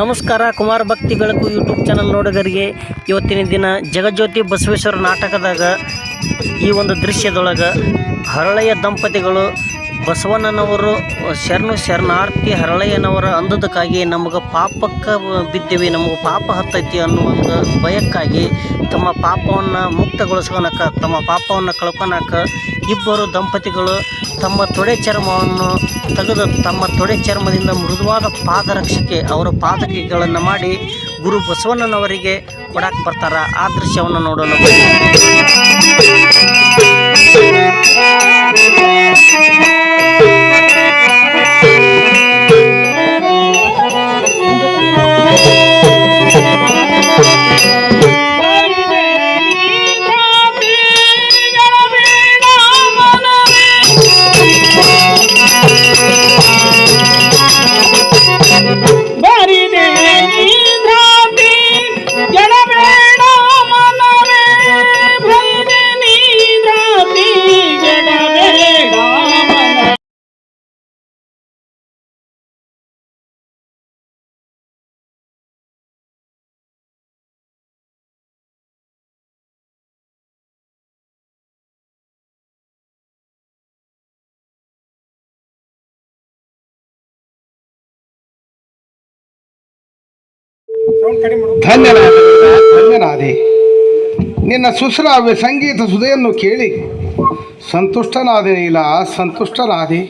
ನಮಸ್ಕಾರ, ಕುಮಾರ ಭಕ್ತಿ ಬೆಳಕು ಯೂಟ್ಯೂಬ್ ಚಾನಲ್ ನೋಡಿದರಿಗೆ ಇವತ್ತಿನ ದಿನ ಜಗಜ್ಯೋತಿ ಬಸವೇಶ್ವರ ನಾಟಕದಾಗ ಈ ಒಂದು ದೃಶ್ಯದೊಳಗೆ ಹರಳೆಯ ದಂಪತಿಗಳು ಬಸವಣ್ಣನವರು, ಶರಣು ಶರಣಾರ್ಥಿ ಹರಳಯ್ಯನವರ ಅಂದದಕ್ಕಾಗಿ ನಮಗೆ ಪಾಪಕ್ಕೆ ಬಿದ್ದೇವೆ, ನಮಗೆ ಪಾಪ ಹತ್ತೈತಿ ಅನ್ನೋ ಒಂದು ಭಯಕ್ಕಾಗಿ ತಮ್ಮ ಪಾಪವನ್ನು ಮುಕ್ತಗೊಳಿಸ್ಕೊಳಕ ತಮ್ಮ ಪಾಪವನ್ನು ಕಳ್ಕೊಳಕ ಇಬ್ಬರು ದಂಪತಿಗಳು ತಮ್ಮ ತೊಡೆ ಚರ್ಮವನ್ನು ತೆಗೆದು ತಮ್ಮ ತೊಡೆ ಚರ್ಮದಿಂದ ಮೃದುವಾದ ಪಾದರಕ್ಷೆಗೆ ಅವರ ಪಾದಕಿಗಳನ್ನು ಮಾಡಿ ಗುರು ಬಸವಣ್ಣನವರಿಗೆ ಕೊಡಕ್ಕೆ ಬರ್ತಾರ. ಆ ದೃಶ್ಯವನ್ನು ನೋಡೋಣ. ಬನ್ನಿ. ಬರಿದೆ ಧನ್ಯನಾದ ಧನ್ಯನಾದೆ. ನಿನ್ನ ಸುಶ್ರಾವ್ಯ ಸಂಗೀತ ಸುದೆಯನ್ನು ಕೇಳಿ ಸಂತುಷ್ಟನಾದೆ ನೀಲ ಸಂತುಷ್ಟನಾದೆ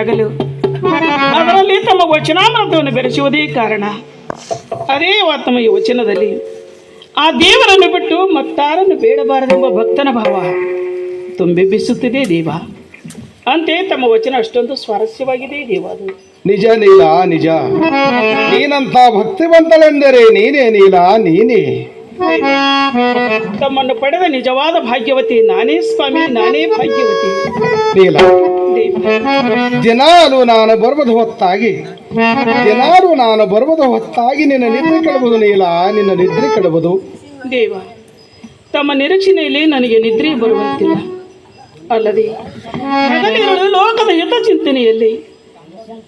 ಆಗಲು. ಅದರಲ್ಲಿ ತಮ್ಮ ವಚನಾಮೃತವನ್ನು ಬೆರೆಸುವುದೇ ಕಾರಣ. ಅದೇ ತಮ್ಮ ಈ ವಚನದಲ್ಲಿ. ಆ ದೇವರನ್ನು ಬಿಟ್ಟು ಮತ್ತಾರನ್ನು ಬೇಡಬಾರದೆಂಬ ಭಕ್ತನ ಭಾವ ತುಂಬಿಬ್ಬಿಸುತ್ತಿದೆ ದೇವ. ಅಂತೆ ತಮ್ಮ ವಚನ ಅಷ್ಟೊಂದು ಸ್ವಾರಸ್ಯವಾಗಿದೆ ದೇವಾದು ನಿಜ ನೀಲ ನಿಜ. ನೀನಂತ ಭಕ್ತಿವಂತಳೆಂದರೆ ನೀನೇ ನೀಲ ನೀನೇ. ತಮ್ಮನ್ನು ಪಡೆದ ನಿಜವಾದ ಭಾಗ್ಯವತಿ ನಾನೇ ಸ್ವಾಮಿ ನಾನೇ ಭಾಗ್ಯವತಿ. ನೀಲ ದಿನಾಲು ನಾನು ಬರುವುದು ಹೊತ್ತಾಗಿ ದಿನಾಲು ನಾನು ಬರುವುದು ಹೊತ್ತಾಗಿ ನಿನ್ನ ನಿದ್ರೆ ಕೆಡಬಹುದು ನೀಲ ನಿನ್ನ ನಿದ್ರೆ ಕೆಡಬಹುದು ದೇವ ತಮ್ಮ ನಿರೀಕ್ಷಣೆಯಲ್ಲಿ ನನಗೆ ನಿದ್ರೆ ಬರುವಂತಿಲ್ಲ. ಅಲ್ಲದೆ ಹಗಲಿರುಳು ಲೋಕದ ಹಿತ ಚಿಂತನೆಯಲ್ಲಿ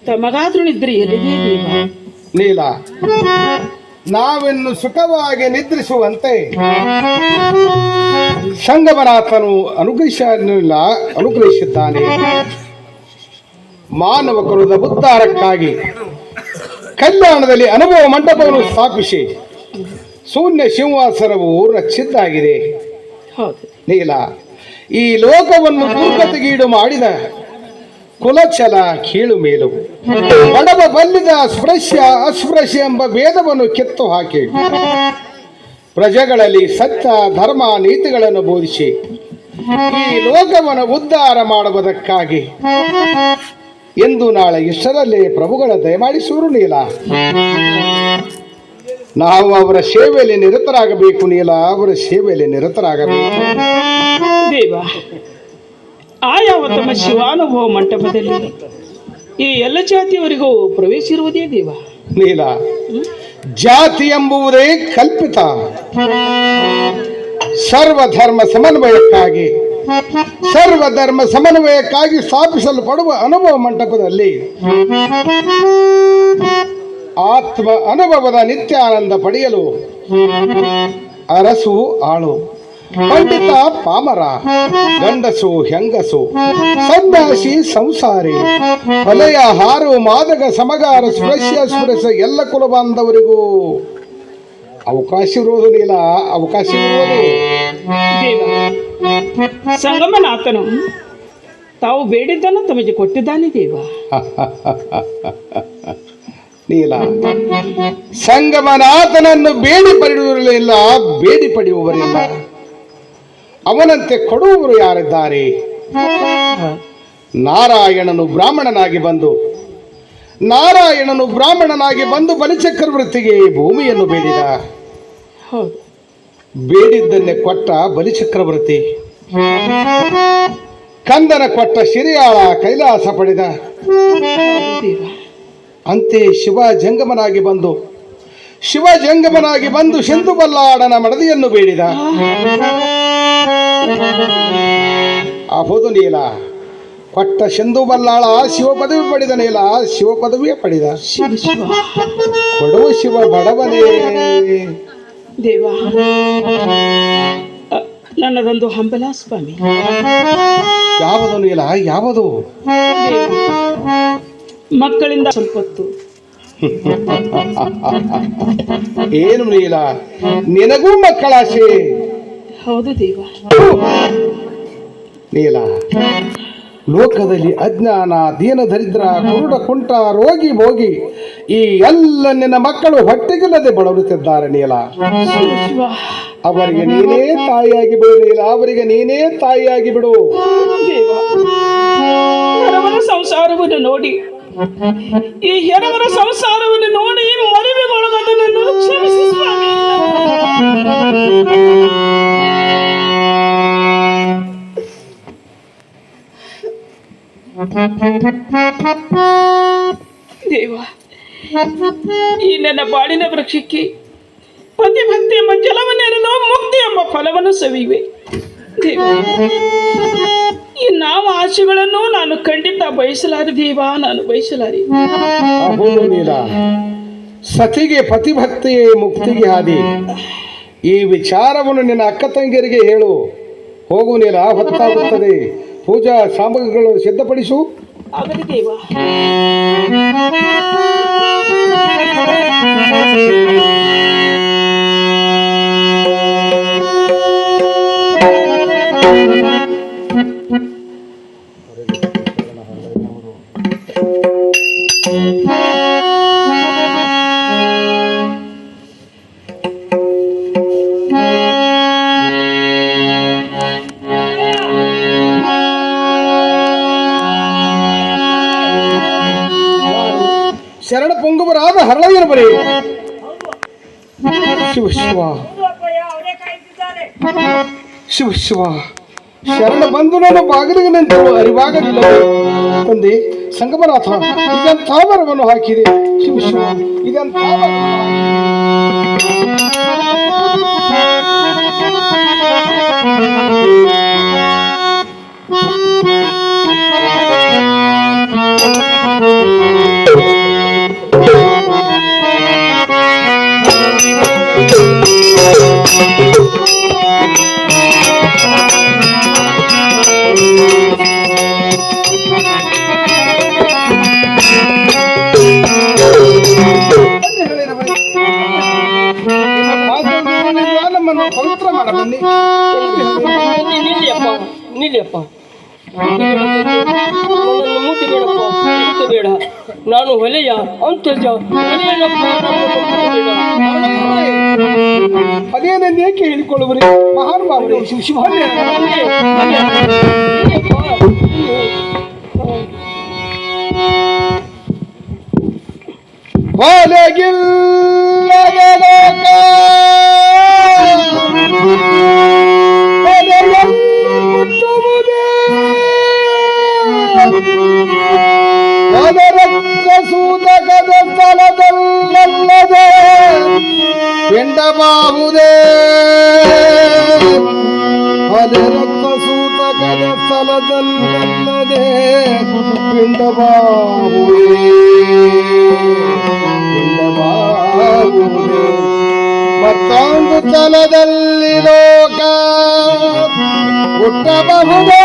ತಮಗಾದ್ರೂ ನಿದ್ರೆ ಎಲ್ಲಿದೆ ನೀಲ ನಾವಿನ್ನು ಸುಖವಾಗಿ ನಿದ್ರಿಸುವಂತೆ ಸಂಗಮನಾಥನು ಅನುಗ್ರಹಿಸಲಿಲ್ಲ ಅನುಗ್ರಹಿಸಿದ್ದಾನೆ. ಮಾನವ ಕುಲದ ಉದ್ಧಾರಕ್ಕಾಗಿ ಕಲ್ಯಾಣದಲ್ಲಿ ಅನುಭವ ಮಂಟಪವನ್ನು ಸ್ಥಾಪಿಸಿ ಶೂನ್ಯ ಸಿಂಹಾಸನವು ರಚಿದ್ದಾಗಿದೆ ನೀಲ ಈ ಲೋಕವನ್ನು ದುರ್ಗತಿಗೀಡು ಮಾಡಿದ ಕುಲಚಲ ಕೀಳು ಮೇಲು. ಬಡವ ಬಲ್ಲಿದ ಸ್ಪೃಶ್ಯ ಅಸ್ಪೃಶ್ಯ ಎಂಬ ಭೇದವನ್ನು ಕೆತ್ತು ಹಾಕಿ. ಪ್ರಜೆಗಳಲ್ಲಿ ಸತ್ಯ, ಧರ್ಮ, ನೀತಿಗಳನ್ನು ಬೋಧಿಸಿ ಈ ಲೋಕವನ್ನು ಉದ್ಧಾರ ಮಾಡುವುದಕ್ಕಾಗಿ ಎಂದು ನಾಳೆ ಇಷ್ಟರಲ್ಲೇ ಪ್ರಭುಗಳ ದಯಮಾಡಿಸುವರು ನೀಲ. ನಾವು ಅವರ ಸೇವೆಯಲ್ಲಿ ನಿರತರಾಗಬೇಕು ನೀಲ ಅವರ ಸೇವೆಯಲ್ಲಿ ನಿರತರಾಗಬೇಕು. ದೇವ ಆ ಯಾವ ತಮ್ಮ ಶಿವಾನುಭವ ಮಂಟಪದಲ್ಲಿ ಈ ಎಲ್ಲ ಜಾತಿಯವರಿಗೂ ಪ್ರವೇಶ ಇರುವುದೇ ದೇವ. ನೀಲ ಜಾತಿ ಎಂಬುವುದೇ ಕಲ್ಪಿತ. ಸರ್ವಧರ್ಮ ಸಮನ್ವಯಕ್ಕಾಗಿ ಸರ್ವಧರ್ಮ ಸಮನ್ವಯಕ್ಕಾಗಿ ಸ್ಥಾಪಿಸಲ್ಪಡುವ ಅನುಭವ ಮಂಟಪದಲ್ಲಿ. ಆತ್ಮ ಅನುಭವದ ನಿತ್ಯಾನಂದ ಪಡೆಯಲು ಅರಸು ಆಳು. ಪಂಡಿತ ಪಾಮರ ಗಂಡಸು ಹೆಂಗಸು ಸಂದಾಸಿ ಸಂಸಾರಿ ವಲಯ ಹಾರು ಮಾದಕ ಸಮಗಾರ ಸುರಸ್ಯ ಸುರಸ ಎಲ್ಲ ಕುಲ ಬಾಂಧವರಿಗೂ ಅವಕಾಶ ಇರುವುದು ನೀಲ ಅವಕಾಶ ಇರುವುದು. ಸಂಗಮನಾಥನು ತಾವು ಬೇಡಿದ್ದನ್ನು ತಮಗೆ ಕೊಟ್ಟಿದ್ದಾನೆ ದೇವ. ನೀಲ. ಸಂಗಮನಾಥನನ್ನು ಬೇಡಿ ಪಡೆಯುವರಿಲ್ಲ ಬೇಡಿ ಪಡೆಯುವವರಿಲ್ಲ ಅವನಂತೆ ಕೊಡುವವರು ಯಾರಿದ್ದಾರೆ? ನಾರಾಯಣನು ಬ್ರಾಹ್ಮಣನಾಗಿ ಬಂದು ನಾರಾಯಣನು ಬ್ರಾಹ್ಮಣನಾಗಿ ಬಂದು ಬಲಿಚಕ್ರವರ್ತಿಗೆ ಭೂಮಿಯನ್ನು ಬೇಡಿದ. ಬೇಡಿದ್ದನ್ನೇ ಕೊಟ್ಟ ಬಲಿಚಕ್ರವರ್ತಿ. ಕಂದನ ಕೊಟ್ಟ ಶಿರಿಯಾಳ ಕೈಲಾಸ ಪಡೆದ. ಅಂತೆ ಶಿವ ಜಂಗಮನಾಗಿ ಬಂದು. ಶಿವ ಜಂಗಮನಾಗಿ ಬಂದು ಸಿಂಧು ಬಲ್ಲಾಡನ ಮಡದಿಯನ್ನು ಬೇಡಿದ. ಅಹುದು ನೀಲ. ಕೊಟ್ಟ ಸಿಂಧು ಬಲ್ಲಾಳ ಶಿವ ಪದವಿ ಪಡೆದ ನೀಲ. ಶಿವ ಪದವಿಯೇ ಪಡೆದ. ಶಿವ ಶಿವ ಕೊಡುವ ಶಿವ ಬಡವನೇ. ದೇವ ನನ್ನದೊಂದು ಹಂಬಲ ಸ್ವಾಮಿ. ಯಾವುದು ನೀಲ? ಯಾವುದು? ಮಕ್ಕಳಿಂದ ಸ್ವಲ್ಪ ಹೊತ್ತು. ಏನು ನೀಲ ನಿನಗೂ ಮಕ್ಕಳಾಶೆ? ಹೌದು ದೇವ. ನೀಲ ಲೋಕದಲ್ಲಿ ಅಜ್ಞಾನ ದೀನ ದರಿದ್ರ ಕುರುಡ ಕುಂಟ ರೋಗಿ ಭೋಗಿ ಈ ಎಲ್ಲ ನಿನ್ನ ಮಕ್ಕಳು ಹೊಟ್ಟೆಗಿಲ್ಲದೆ ಬಳಲುತ್ತಿದ್ದಾರೆ ನೀಲ ಅವರಿಗೆ ನೀನೇ ತಾಯಿಯಾಗಿ ಬಿಡು ನೀಲ ಅವರಿಗೆ ನೀನೇ ತಾಯಿಯಾಗಿ ಬಿಡು. ಸಂಸಾರವನ್ನು ನೋಡಿ ಈ ಹೆರವರ ಸಂಸಾರವನ್ನು ನೋಡಿ ಮರಿವೆಗೊಳಗಾದ ನನ್ನನ್ನು ಕ್ಷಮಿಸಿ ಸ್ವಾಮಿ ದೇವ ಈ ನನ್ನ ಬಾಳಿನ ವೃಕ್ಷಕ್ಕೆ ಪತಿಭಕ್ತಿ ಎಂಬ ಜಲವನ್ನೆರೆದು ಮುಕ್ತಿ ಎಂಬ ಫಲವನ್ನು ಸವಿವೆ ದೇವ ಈ ನಾವು ಆಶೆಗಳನ್ನು ನಾನು ಖಂಡಿತ ಬಯಸಲಾರಿ ದೇವ ನಾನು ಬಯಸಲಾರಿ. ನೀಲ ಸತಿಗೆ ಪತಿಭಕ್ತಿಯೇ ಮುಕ್ತಿಗೆ ಹಾದಿ ಈ ವಿಚಾರವನ್ನು ನಿನ್ನ ಅಕ್ಕ ತಂಗಿಯರಿಗೆ ಹೇಳು. ಹೋಗು ನೀಲ ಹೊತ್ತಾಗುತ್ತದೆ. ಪೂಜಾ ಸಾಮಗ್ರಿಗಳು ಸಿದ್ಧಪಡಿಸು. ಆಗಲಿ ದೇವ. ಶರಣ ಪುಂಗವರಾದ ಹರಳಯ್ಯನ ಬರೀ ಶಿವ ಶಿವ ಶಿವ ಶಿವ ಶರಣ ಬಂದು ನನ್ನ ಬಾಗಿಲಿಗೆ ನಿಂತು ಅರಿವಾಗಲಿಲ್ಲ. ತಂದೆ, ಸಂಗಮನಾಥ, ಇದೆಂಥ ಮರವನ್ನು ಹಾಕಿದೆ. ಶಿವ ಶಿವ, ಇದೆಂಥ ಮರವನ್ನು ಪವಿತ್ರ ನಿಲ್ಲಿಯಪ್ಪ ಮುಟ್ಟಿ ಬೇಡಪ್ಪ ಬೇಡ ನಾನು ಹೊಲೆಯ ಅಂತರ್ಜ. ಅದೇನೆಂದು ಏಕೆ ಹೇಳಿಕೊಳ್ಳುವರಿ ಮಹಾನುಭಾವರು ಶಿವ ಶಿವ ಬನ್ನಿ ಹರಳಯ್ಯನ ಬರೀ. ನಿಲ್ಲಿಯಪ್ಪ, ನಿಲ್ಲಿ. ಒಲಗಿಲ್ಲದ ಲೋಕ ಒಲರಕ್ತ ಸೂತಕದ ಸ್ಥಳದಲ್ಲದೆ ಪಿಂಡ ಬಾಹುದೇ ಒಲರಕ್ತ ಸೂತಕದ ಸ್ಥಳದಲ್ಲದೆ ಪಿಂಡ ಬಾಹುದೇ ಮತ್ತೊಂದು ಸ್ಥಳದಲ್ಲಿ ಲೋಕ ಹುಟ್ಟಬಹುದೇ.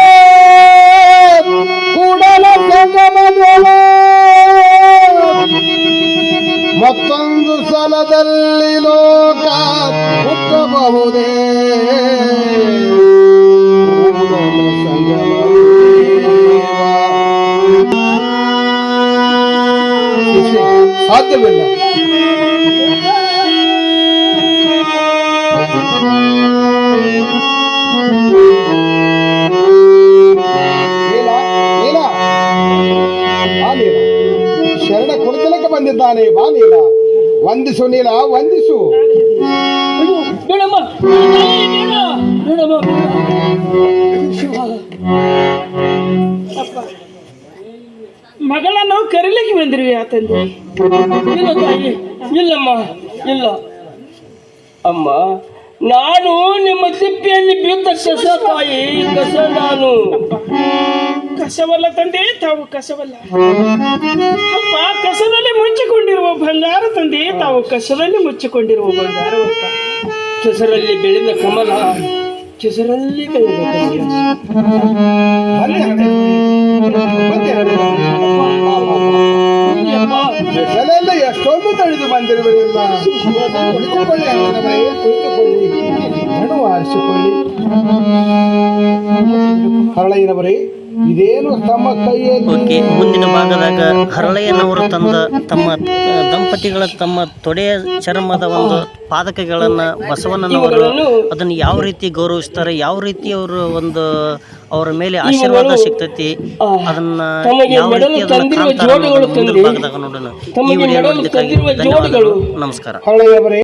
ಮತ್ತೊಂದು ಸಲದಲ್ಲಿ ಲೋಕ ಹುಟ್ಟಬಹುದೇ? ಬಂದಿದ್ದಾನೆ. ಬಾ ನೀಲ. ವಂದಿಸು ನೀಲ ವಂದಿಸು ಮಗಳನ್ನು ಕರೀಲಿಕ್ಕೆ ಬಂದಿರುವೆ ಆ ತಂದೆ. ಇಲ್ಲ ತಾಯಿ ಇಲ್ಲಮ್ಮ ಇಲ್ಲ. ಅಮ್ಮ ನಾನು ನಿಮ್ಮ ಸಿಪ್ಪಿಯಲ್ಲಿ ಬಿದ್ದ ಕಸ ತಾಯಿ ಕಸ ನಾನು. ಕಸವಲ್ಲ ತಂದೆ ತಾವು ಕಸವಲ್ಲ ಅಪ್ಪ, ಕಸದಲ್ಲಿ ಮುಚ್ಚಿಕೊಂಡಿರುವ ಬಂಗಾರ ತಂದೆ ತಾವು ಕಸದಲ್ಲಿ ಮುಚ್ಚಿಕೊಂಡಿರುವ ಬಂಗಾರವಪ್ಪ ಕೆಸರಲ್ಲಿ ಬೆಳೆದ ಕಮಲ, ಕೆಸರಲ್ಲಿ ಬೆಳೆದ ಎಷ್ಟೊಂದು ತಡೆದು ಬಂದಿರುವುದಿಲ್ಲ ಕುಳಿತುಕೊಳ್ಳಿ ಇದೇನು ತಮ್ಮ ಕೈಯಲ್ಲಿ ಓಕೆ ಮುಂದಿನ ಭಾಗದಾಗ ಹರಳಯ್ಯನವರು ತಂದ ತಮ್ಮ ದಂಪತಿಗಳ ತಮ್ಮ ತೊಡೆಯ ಚರ್ಮದ ಒಂದು ಪಾದಕಗಳನ್ನು ಬಸವಣ್ಣನವರು ಅದನ್ನು ಯಾವ ರೀತಿ ಗೌರವಿಸ್ತಾರೆ ಯಾವ ರೀತಿ ಅವರು ಒಂದು ಅವರ ಮೇಲೆ ಆಶೀರ್ವಾದ ಸಿಗ್ತೈತಿ ಅದನ್ನ ಯಾವ ರೀತಿ ಅದನ್ನ ಕಾಣ್ತಾರೆ ಮುಂದಿನ. ಭಾಗದಾಗ ನೋಡೋಣ ಈ ವಿಡಿಯೋ ಮೆಡಲು ನೋಡಿದ್ದಕ್ಕಾಗಿ ಧನ್ಯವಾದಗಳು. ನಮಸ್ಕಾರ